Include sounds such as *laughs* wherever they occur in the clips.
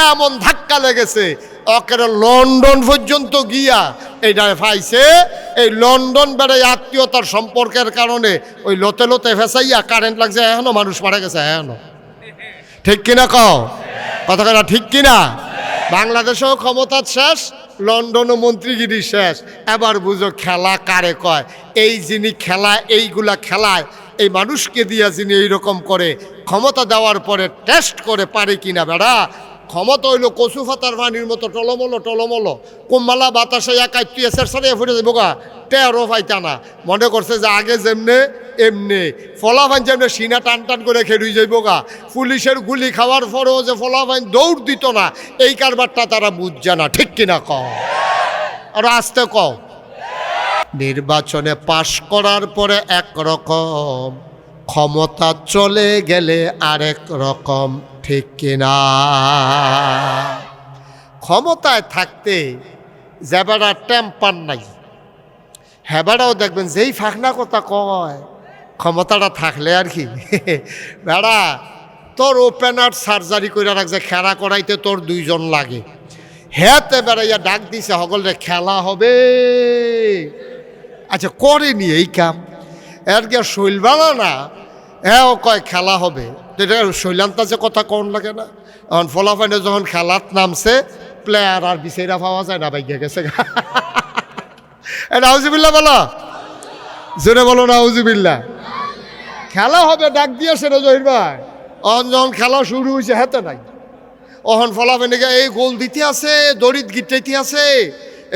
ধাক্কা এমন ধাক্কা লেগেছে। অকের লন্ডন পর্যন্ত গিয়া এইটা পাইছে এই লন্ডন বেড়ে আত্মীয়তার সম্পর্কের কারণে ওই লতে লতে ফেসাইয়া কারেন্ট লাগছে, এখনও মানুষ মারা গেছে, এখনও। ঠিক কিনা কও? কথা কথা ঠিক কিনা? বাংলাদেশেও ক্ষমতা শেষ, লন্ডনও মন্ত্রীগিরি শেষ। এবার বুঝো খেলা কারে কয়? এই যিনি খেলা, এইগুলা খেলায়, এই মানুষকে দিয়া যিনি এইরকম করে ক্ষমতা দেওয়ার পরে টেস্ট করে পারে কিনা বেড়া? ক্ষমতা হইল কচু ফাতার পানির মতো, টলমলো টলমলো। কুম্বালা বাতাসে একাই তুই এসের সারে ফুটে যাব গা। টেরো পাইতা না। মনে করছে যে আগে যেমনে, এমনি। ফলাফাইন যেমনি সিনা টান টান করে খেলুই যাইব গা। পুলিশের গুলি খাওয়ার পরেও যে ফলাফাইন দৌড় দিত না, এই কারবারটা তারা বুঝছে না। ঠিক কিনা কও? আর আসতে কও। নির্বাচনে পাশ করার পরে এক রকম, ক্ষমতা চলে গেলে আরেক রকম। ঠিক কিনা ক্ষমতায় থাকতে যেবারা টেম্পার নাই, হেবারাও দেখবেন যেই ফাঁকনা কথা কয়, ক্ষমতাটা থাকলে আর কি। *laughs* বেড়া, তোর ওপেনার সার্জারি করে রাখছে, খেলা করাইতে তোর দুইজন লাগে। হেতে বেড়াইয়া ডাক দিছে সকলে খেলা হবে। আচ্ছা করেনি এই কাম। এর কি শৈল বানা না হ্যাঁ কয়, খেলা হবে। এটা শৈলান্তা যে কথা কোন লাগে না? এখন ফলাফাইনে যখন খেলাত নামছে প্লেয়ার আর বিচারা পাওয়া যায় না বাইকে গেছে এটা হাউজিবিল্লা বলো। জোরে বলো না হাউজিবিল্লা খেলা হবে, ডাক দিয়েছে না জহির ভাই। অহন যখন খেলা শুরু হয়েছে হেতে নাই। অহন ফলাফেনে এই গোল দিতে আছে, দড়িত গিটাইতে আছে।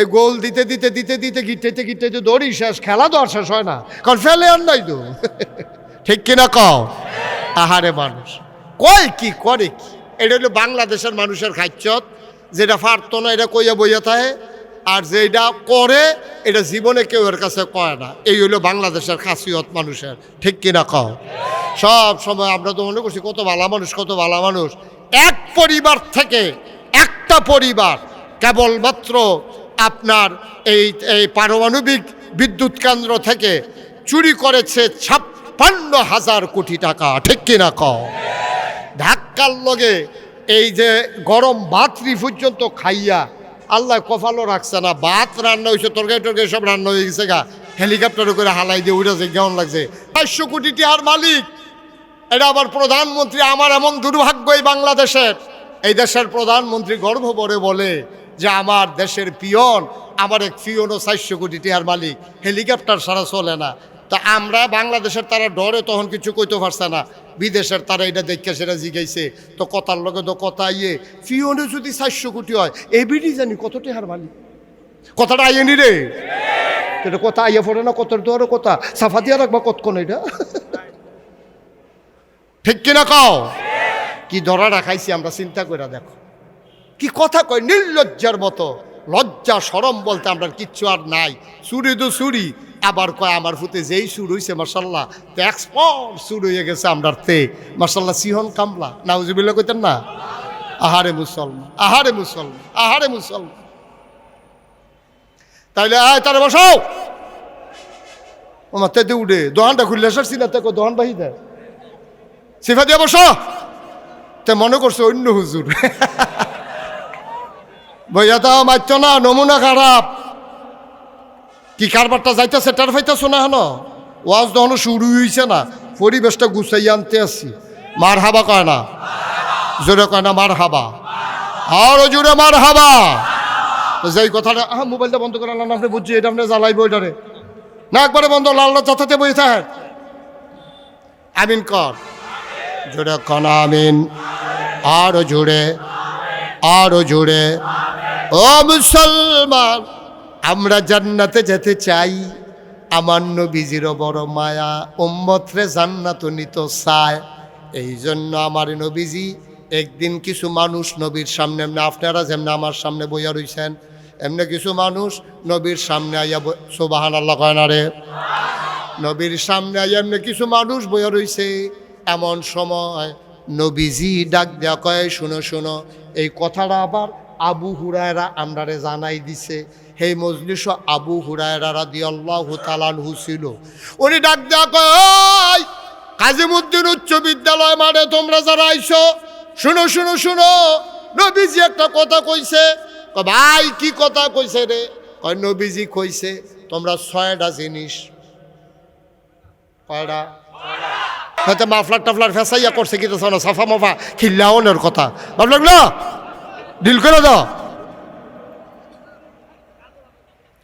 এই গোল দিতে দিতে দিতে দিতে, গিটাইতে গিটাইতে দড়ি শেষ, খেলা তো আর শেষ হয় না। কারণ ফেলে আর নাই তো। ঠিক কিনা কও? আহারে মানুষ। কয় কি, করে কি? এটা হলো বাংলাদেশের মানুষের খাচ্ছত। যেটা পারতো না, এটা কইয়া বইয়া থাকে। আর যেটা করে, এটা জীবনে কেউ এর কাছে কয় না। এই হলো বাংলাদেশের খাসিয়ত মানুষের। ঠিক কিনা কও? সব সময় আমরা তো মনে করছি, কত ভালো মানুষ, কত ভালো মানুষ। এক পরিবার থেকে একটা পরিবার, কেবলমাত্র আপনার এই এই পারমাণবিক বিদ্যুৎ কেন্দ্র থেকে চুরি করেছে ছাপ্পান্ন হাজার কোটি টাকা, ঠিক কিনা কও? ধাক্কার লগে এই যে গরম ভাতরি পর্যন্ত খাইয়া আল্লাহ কফালও রাখছে না, ভাত রান্না হয়েছে তরকারি টরকারি সব রান্না হয়ে গেছে গা। হেলিকপ্টারে করে হালাই দিয়ে উঠেছে কেমন লাগছে? পাঁচশো কোটি টিহার মালিক। এটা আবার প্রধানমন্ত্রী, আমার এমন দুর্ভাগ্য এই বাংলাদেশের। এই দেশের প্রধানমন্ত্রী গর্ব বলে যে, আমার দেশের পিয়ন, আমার এক পিয়নও চারশো কোটি টিহার মালিক। হেলিকপ্টার সারা চলে না। তা আমরা বাংলাদেশের তারা ডরে তখন কিছু কইতে পারছে না। বিদেশের তারা এটা দেখে সেটা জিগাইছে। তো কথার লগে তো কথা ইয়ে। পিয়নে যদি চারশো কোটি হয়, এবিডি জানি কত টিহার মালিক? কথাটা আইয়েনি রে। এটা কথা আইয়া পড়ে না, কত তো কথা। সাফা দিয়া রাখবা কতক্ষণ এটা? ঠিক কিনা কও? কি ধরা রাখাইছি আমরা, চিন্তা করে দেখো। কি কথা কয়? নির্লজ্জার মতো। লজ্জা সরম বলতে আমরা কিচ্ছু আর নাই। চুরি তো চুরি। আবার কয়, আমার ফুতে যেই সুর হইছে মার্শাল্লাহ তো এক্সপোর্ট সুর হয়ে গেছে আমরার তে। মার্শাল্লাহ সিহন কামলা। নাউজিবিল্লা কইতেন না? আহারে মুসলমান আহারে মুসলমান আহারে মুসলমান। তাইলে আয়, তারে বসাও। আমার তেতে উঠে। দোহানটা খুললে আসছি না দেখো দোহান বাহি দেয় সিফা দিয়ে বসো তে মনে করছে অন্য হুজুর। *laughs* বইয়া দাও মারছ না, নমুনা খারাপ। কি কারবারটা যাইতেছে, টের পাইতেছো না হেন? ওয়াজ তখনও শুরু হইছে না, পরিবেশটা গুছাই আনতে আসছি মার হাবা কয় না? জোরে কয় না মার হাবা আরও জোরে মার হাবা তো যেই কথাটা, আহ, মোবাইলটা বন্ধ করে আনলাম আপনি বুঝছি, এটা আপনি জ্বালাইব ওইটারে না, একবারে বন্ধ লাল যাতাতে বই থাকে আমিন কর। জোরে কনা, আমিন। আরও জোরে। আরও জোরে। ও মুসলমান, আমরা জান্নাতে যেতে চাই। আমার নবীজিরও বড় মায়া ওম্মত্রে জান্নাত নিত চায় এই জন্য আমার নবীজি একদিন কিছু মানুষ নবীর সামনে, এমনি আপনারা যেমনি আমার সামনে বইয়া রইছেন, এমনি কিছু মানুষ নবীর সামনে আইয়া সোবাহান আল্লাহ কয় না রে? নবীর সামনে আইয়া এমনি কিছু মানুষ বইয়া রইছে। এমন সময় নবীজি ডাক দেয়া কয় শুনো শুনো এই কথাটা আবার আবু হুরায়রা আমরারে জানাই দিছে। হে মজলিস আবু হুরায়রা রাদি আল্লাহ তালানহু ছিল। উনি ডাক দেয়া কয় "ওই, কাজিমুদ্দিন উচ্চ বিদ্যালয় মাঠে তোমরা যারা আইছো শুনো শুনো শুনো নবীজি একটা কথা কইছে। ভাই কি কথা কইছে রে? কয় নবীজি কইছে তোমরা ছয়টা জিনিস। কয়টা? হয়তো মাফলার টাফলার ফেসাইয়া করছে কি তো সাফা মাফা খিল্লাওনের কথা। ভাবলাম ডিল করে দাও।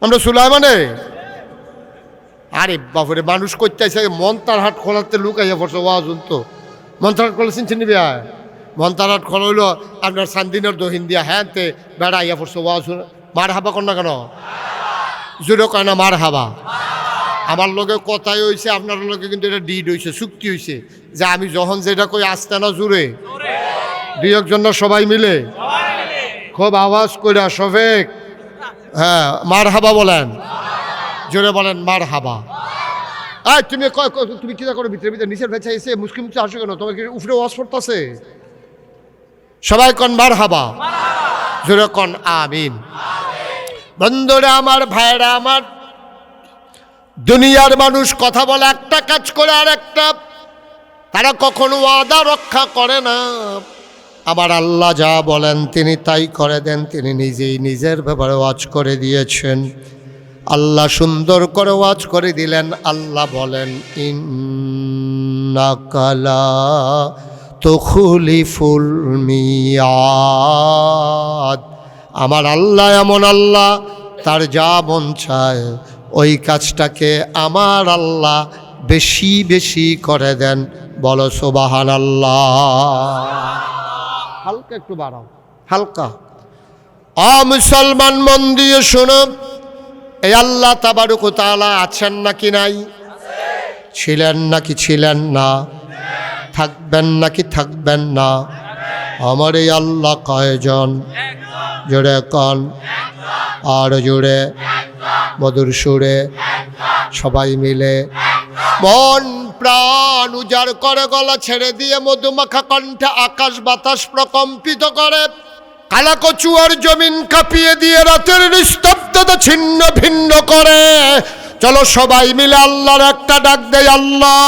আমরা সুলাইমানে? আরে বাপরে মানুষ করতে আসে মন্তার হাট খোলাতে লুকাইয়া পড়ছে ওয়াজ তো মন্তার হাট খোলা চিনছেন নিবি মন্তার হাট খোলা হইল আপনার সান্দিনের দহিন দিয়া হ্যাঁ তে বেড়া ইয়া পড়ছে ওয়াজ মার হাবা কর না কেন? জুড়ে কয় না মার হাবা আমার লগে কথাই হয়েছে আপনার লগে কিন্তু এটা ডিড হয়েছে চুক্তি হয়েছে যে আমি যখন যেটা কই আসতে না জুড়ে দুই একজন সবাই মিলে? খুব আওয়াজ করে শফেক হ্যাঁ মার হাবা বলেন। জোরে বলেন মার হাবা আয় তুমি তুমি কি করো, ভিতরে ভিতরে নিচের ভেচা এসে মুসকিম মুসকি আসো কেন? তোমার কি উফরে ওয়াজ পড়তেছে সবাই কন মার হাবা জোরে কন, আমিন। বন্ধুরা, আমার ভাইরা, আমার দুনিয়ার মানুষ কথা বলে একটা কাজ করে আর একটা। তারা কখনো ওয়াদা রক্ষা করে না। আবার আল্লাহ যা বলেন তিনি তাই করে দেন, তিনি নিজেই নিজের ব্যাপারে ওয়াজ করে দিয়েছেন। আল্লাহ সুন্দর করে ওয়াজ করে দিলেন, আল্লাহ বলেন ইন্নাকালা তুখলিফুল মিয়াদ। আমার আল্লাহ এমন আল্লাহ, তার যা মন চায় ওই কাজটাকে আমার আল্লাহ বেশি বেশি করে দেন। বলো সোবাহান আল্লাহ হালকা একটু বাড়াও। হালকা। আ মুসলমান মন দিয়ে শোনো, এই আল্লাহ তাবারুক তাআলা আছেন নাকি নাই? ছিলেন নাকি ছিলেন না? থাকবেন নাকি থাকবেন না? আমার এই আল্লাহ কয়জন? জোরে কন। আর জোরে মধুর সুরে সবাই মিলে মন প্রাণ উজাড় করে, গলা ছেড়ে দিয়ে মধুমাখা কণ্ঠে আকাশ বাতাস প্রকম্পিত করে। কালাকচুয়ার জমিন কাঁপিয়ে দিয়ে রাতের নিস্তব্ধতা ছিন্ন ভিন্ন করে। চলো সবাই মিলে আল্লাহর একটা ডাক দেয় আল্লাহ।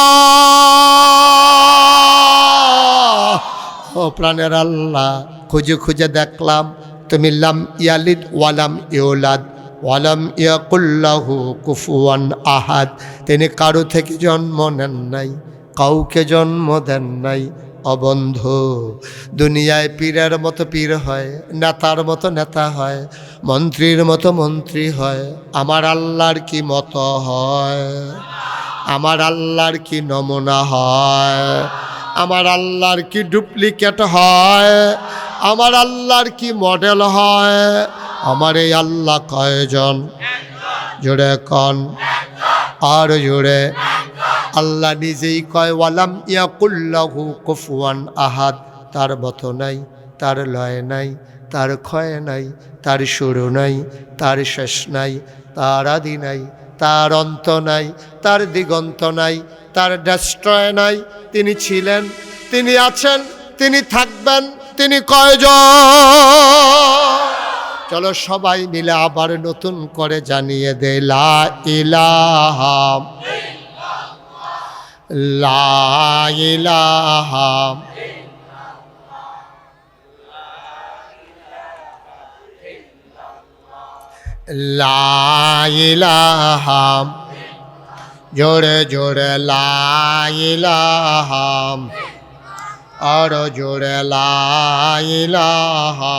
ও প্রাণের আল্লাহ, খুঁজে খুঁজে দেখলাম, তুমি লাম ইয়ালিদ ওয়ালাম ইউলাদ। ওয়ালাম ইয়াকুল্লাহু কুফুয়ান আহাদ। তিনি কারও থেকে জন্ম নেন নাই, কাউকে জন্ম দেন নাই। অবন্ধ, দুনিয়ায় পীরের মতো পীর হয়, নেতার মতো নেতা হয়, মন্ত্রীর মতো মন্ত্রী হয়। আমার আল্লাহর কি মতো হয়? আমার আল্লাহর কি নমুনা হয়? আমার আল্লাহর কি ডুপ্লিকেট হয়? আমার আল্লাহর কি মডেল হয়? আমার এই আল্লাহ কয়জন? জোরে কন? আর জোরে আল্লাহ নিজেই কয়, ওয়ালাম ইয়াকুল্লাহু কুফুয়ান আহাদ। তার বত নাই, তার লয় নাই, তার ক্ষয় নাই, তার শুরু নাই, তার শেষ নাই, তার আদি নাই, তার অন্ত নাই, তার দিগন্ত নাই, তার ডেস্ট্রয় নাই। তিনি ছিলেন, তিনি আছেন, তিনি থাকবেন, তিনি কয়জন? চলো সবাই মিলে আবার নতুন করে জানিয়ে দে লা ইলাহা লা ইলাহা লা ইলাহা। জোরে জোরে লা ইলাহা। আর জোরে লা ইলাহা।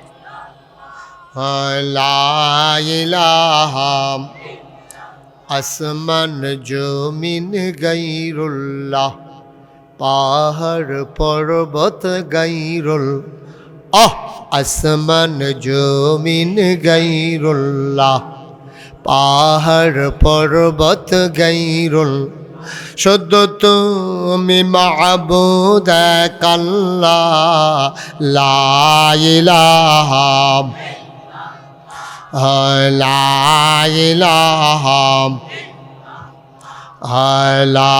আসমান জমিন গাইরুল্লাহ পাহাড় পর্বত গাইরুল আহ আসমান জমিন গাইরুল্লাহ পাহাড় পর্বত গাইরুল সদ্য তুমি মাহবুদ কাল্লা লা ইলাহা লা ইলাহা লা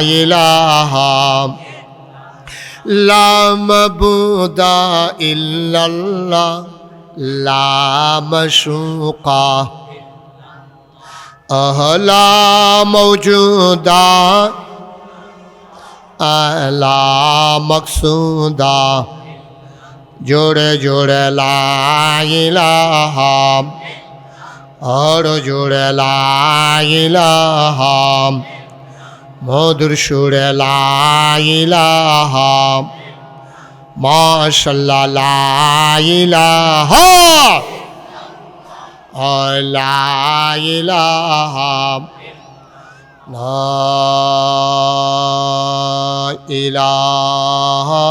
ইলাহা লা মাবুদা ইল্লাল্লাহ লা মাশুকা লা মৌজুদা লা মকসুদা জোড়ে জোড়ে লাইলাহাম আর জোড়ে লাইলাহাম মধুর সুরে লাইলাহাম মাশাল্লাহ লাইলাহা লাইলাহাম লা ইলাহা।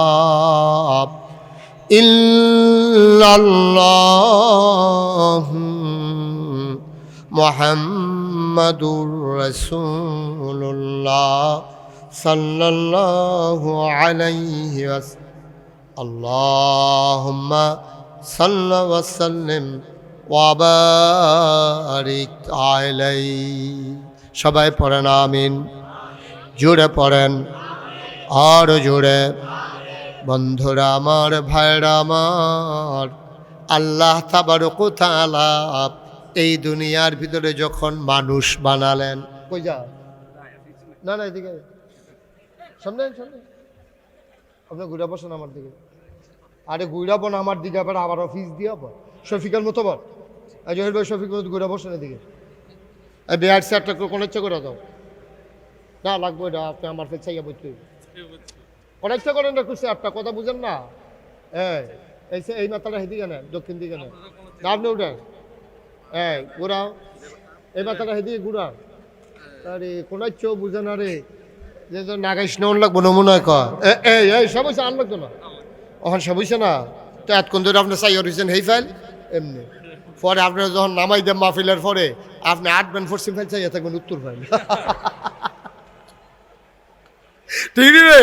মুহাম্মাদুর রাসূলুল্লাহ সাল্লাল্লাহু আলাইহি আল্লাহুম্মা সাল্লি ওয়া সাল্লিম ওয়া বারিক আলাইহি। সবাই পড়েন, আমিন। জুড়ে পড়েন। আর জুড়ে। বন্ধুরা আমার ভাইরা আমার আল্লাহ তাবারক তাআলা এই দুনিয়ার ভিতরে যখন মানুষ বানালেন, কই যা? না না, এদিকে সামনে সামনে। আপনি ঘুরে বসেন আমার দিকে। আরে ঘুরে বোন আমার দিকে, আবার আবার অফিস দিয়ে আবার। শফিকের মতো বল। জহির ভাই, শফিক মতো ঘুরে বসেন এদিকে। বিআর স্যারটা কোন ইচ্ছা করে দাও। না, লাগবে এটা আপনি আমার কাছে চাইয়া বলতে ইচ্ছা করেন না খুশি, আপনার কথা বুঝেন না? এই এই মাথাটা হেদিকে নেন দক্ষিণ দিকে নেন আপনি উঠেন। এই, ঘুরাও। এই মাথাটা হেদিকে ঘুরাও আরে কোন ইচ্ছা বুঝে না রে। যে তো নাগাইস নেওয়ান লাগবো নমুনা এ- এই এই হয়েছে আন লাগতো না। ওখানে সব না। তো এতক্ষণ ধরে আপনি চাই হয়েছেন হেই ফাইল? এমনি। পরে আপনার যখন নামাই দেন মাহফিলের পরে, আপনি আটবেন পশ্চিম ফাইল চাইয়া থাকবেন, উত্তর ফাইল। ঠিক রে!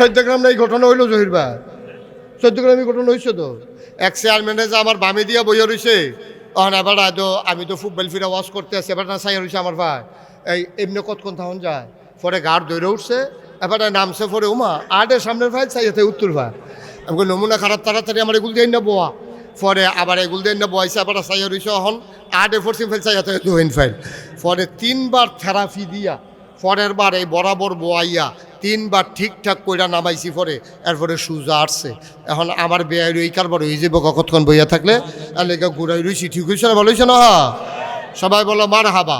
চোদ্দ গ্রাম এই ঘটনা হইল জহির ভাই এই ঘটনা হয়েছে তো? এক চেয়ারম্যানে যে আমার বামে দিয়া বইয়া রয়েছে তখন এবার তো আমি তো ফুটবল ফিরে ওয়াশ করতে আসি এবার না চাই রয়েছে আমার ভাই। এই এমনি কতক্ষণ তখন যায়? পরে গাড় দৌড়ে উঠছে, এবার নামছে পরে, উমা আটের সামনের ভাই চাই চাইতে উত্তর ভাই আমি নমুনা খারাপ, তাড়াতাড়ি আমার এগুল দিয়ে না বোয়া। পরে আবার এগুল দিয়ে না বয়সে আবার চাইয়া রয়েছে এখন আটে ফোরসিম ফাইল চাইতে দোহিন ফাইল পরে তিনবার থেরাপি দিয়া পরের বার এই বরাবর বোয়াইয়া তিনবার ঠিকঠাক কইরা নামাইছি পরে, এরপরে সুজা আসছে। এখন আমার বেয়াই রই কারবার হয়ে যাব কতক্ষণ বইয়া থাকলে? এলাকা ঘুরাই রইছি, ঠিক হয়েছে না, ভালো হয়েছে না? সবাই বলো মার হাবা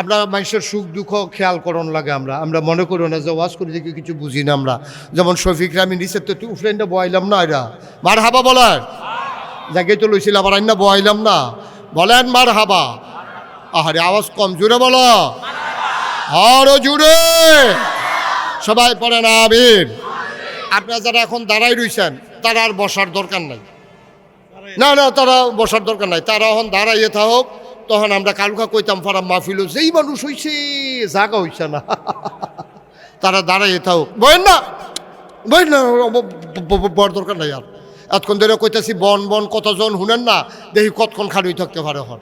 আপনার মানুষের সুখ দুঃখ খেয়াল করন লাগে আমরা। আমরা মনে করি না যে ওয়াজ করে দেখি কিছু বুঝি না আমরা। যেমন শফিকরা আমি নিচের তো তুই ফ্রেন্ডে বয়াইলাম না এরা। মার হাবা বলেন। জায়গায় তো লইছিল আবার আইনা বয়াইলাম না। বলেন মার হাবা আহারে, আওয়াজ কম জুড়ে বলো। আরও জুড়ে। সবাই পড়ে না আবির আপনারা যারা এখন দাঁড়াই রইছেন, তারা আর বসার দরকার নাই। না না, তারা বসার দরকার নাই। তারা এখন দাঁড়াইয়ে থাক তখন আমরা কালকা কইতাম ফারা মাহফিল যেই মানুষ হইছে, জাগা হইছে না। তারা দাঁড়াইয়ে থাক বয়েন না বয়েন না বড় দরকার নাই আর। এতক্ষণ ধরে কইতাছি, বন বন, কতজন শুনেন না, দেখি কতক্ষণ খালি থাকতে পারে হন